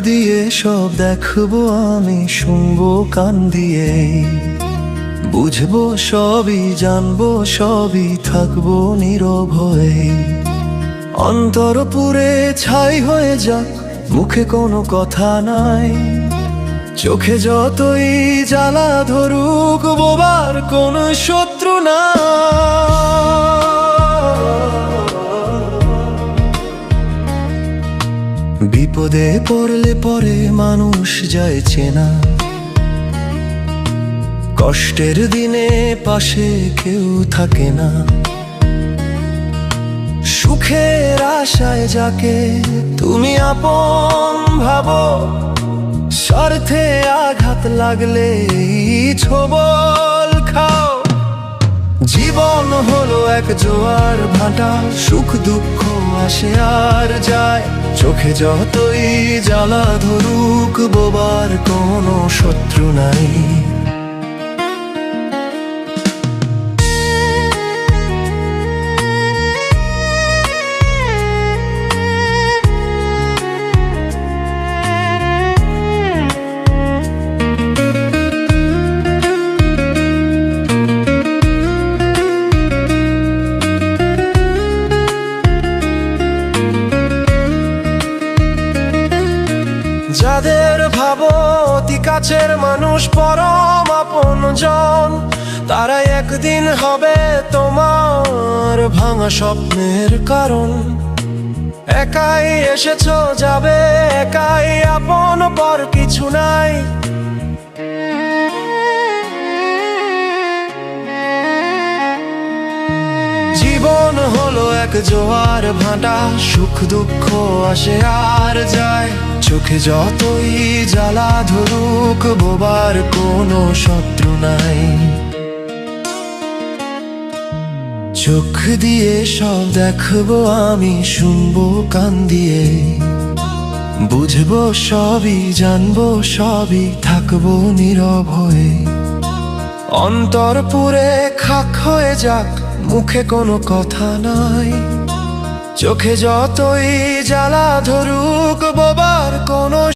দিয়ে সব দেখব, আমি শুনব, কান দিয়ে। বুঝব, সবই জানব, সবই থাকব নীরব হয়ে। অন্তর পুরে ছাই হয়ে যাক, মুখে কোনো কথা নাই। চোখে যতই জ্বালা ধরুক, বোবার কোন শত্রু না বিপদে পড়লে পরে মানুষ যায় চেনা। কষ্টের দিনে পাশে কেউ থাকে না। সুখের আশায় যাকে তুমি আপন ভাবো, স্বার্থে আঘাত লাগলে খাও জীবন হলো এক জোয়ার ভাটা, সুখ দুঃখ আসে আর যায়। চোখে যতই জ্বালা ধরুক, বোবার কোনো শত্রু নাই। যাদের ভাবো অতি কাছের মানুষ পরম আপন জন, তারা একদিন হবে তোমার ভাঙা স্বপ্নের কারণ। একাই এসেছ যাবে, একাই আপন পর কিছু নাই। জীবন হলো এক জোয়ার ভাটা, সুখ দুঃখ আসে আর যায়। চোখে যতই জ্বালা ধরুক, বোবার কোনো শত্রু নাই। চোখ দিয়ে সব দেখব আমি, শুনব কান দিয়ে। বুঝব সবই, জানব সবই, থাকব নীরব হয়ে। অন্তর পুরে খাক হয়ে যাক মুখে কোনো কথা নাই। চোখে যতই জ্বালা ধরুক বোবার কোনো